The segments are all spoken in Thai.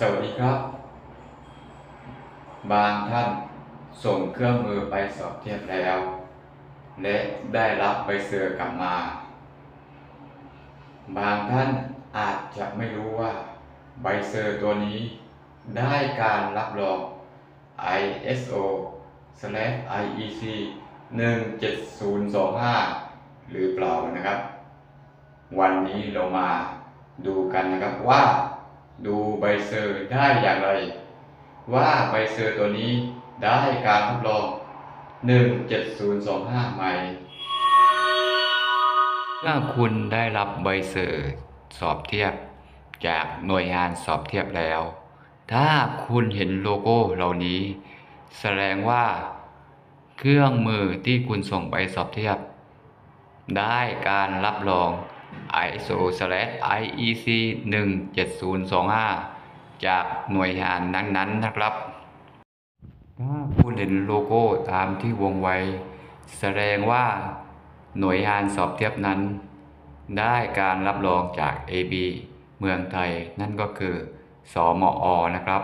สวัสดีครับ บางท่านส่งเครื่องมือไปสอบเทียบแล้ว และได้รับใบเซอร์กลับมา บางท่านอาจจะไม่รู้ว่า ใบเซอร์ตัวนี้ ได้การรับรอง ISO IEC 17025 หรือเปล่านะครับ วันนี้เรามาดูกันนะครับว่า ดูใบเซอร์ได้อย่างไร ว่าใบเซอร์ตัวนี้ได้การรับรอง 17025 ไหมเมื่อคุณได้รับใบเซอร์สอบเทียบจากหน่วยงานสอบเทียบแล้ว ถ้าคุณเห็นโลโก้เหล่านี้ แสดงว่า เครื่องมือที่คุณส่งไปสอบเทียบ ได้การรับรอง ISO IEC 17025 จากหน่วยงานนั้นๆนะครับ ถ้าคุณเห็นโลโก้ตามที่วงไว้ แสดงว่าหน่วยงานสอบเทียบนั้น ได้การรับรองจาก AB เมืองไทยนั่นก็คือสอมอนะครับ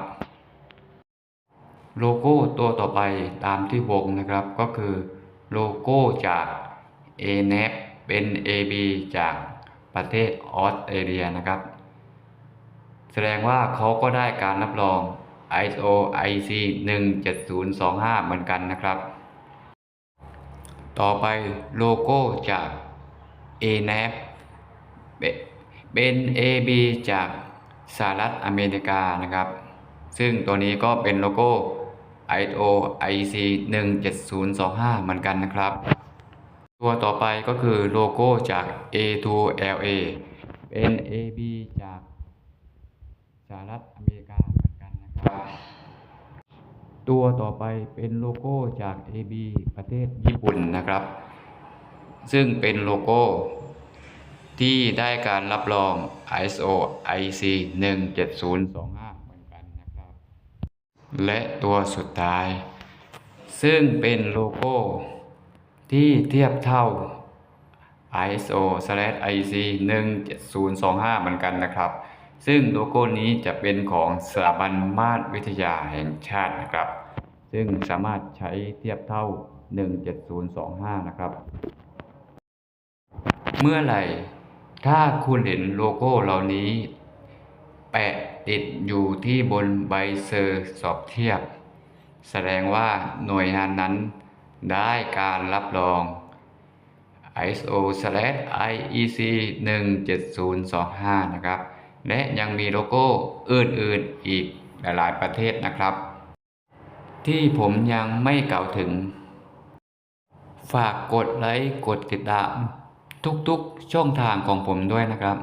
โลโก้ตัวต่อไปตามที่วงนะครับก็คือโลโก้จาก ANEP เป็น AB จากประเทศออสเตรเลียนะครับ แสดงว่าเขาก็ได้การรับรอง ISO IC 17025 เหมือนกันนะครับ ต่อไปโลโก้จาก ANAP เป็น AB จากสหรัฐอเมริกานะครับ ซึ่งตัวนี้ก็เป็นโลโก้ ISO IC 17025 เหมือนกันนะครับ ตัวต่อไปก็คือโลโก้จาก A2LA เป็น AB จากสหรัฐอเมริกาเหมือนกันนะครับ ตัวต่อไปเป็นโลโก้จาก AB ประเทศญี่ปุ่นนะครับ ซึ่งเป็นโลโก้ ที่ได้การรับรอง ISO IC 17025เหมือนกันนะครับ และตัวสุดท้าย ซึ่งเป็นโลโก้ ที่เทียบเท่า ISO IC 17025 เหมือนกันนะครับ ซึ่งโลโก้นี้จะเป็นของสถาบันมาตรวิทยาแห่งชาตินะครับ ซึ่งสามารถใช้เทียบเท่า 17025 นะครับ เมื่อไหร่ ถ้าคุณเห็นโลโก้เหล่านี้ แปะติดอยู่ที่บนใบเซอร์สอบเทียบ แสดงว่าหน่วยงานนั้น ได้การรับรอง ISO IEC 17025 นะครับ และยังมีโลโก้อื่นๆอีกหลายๆประเทศนะครับ ที่ผมยังไม่กล่าวถึง ฝากกดไลค์กดติดตามทุกๆช่องทางของผมด้วยนะครับ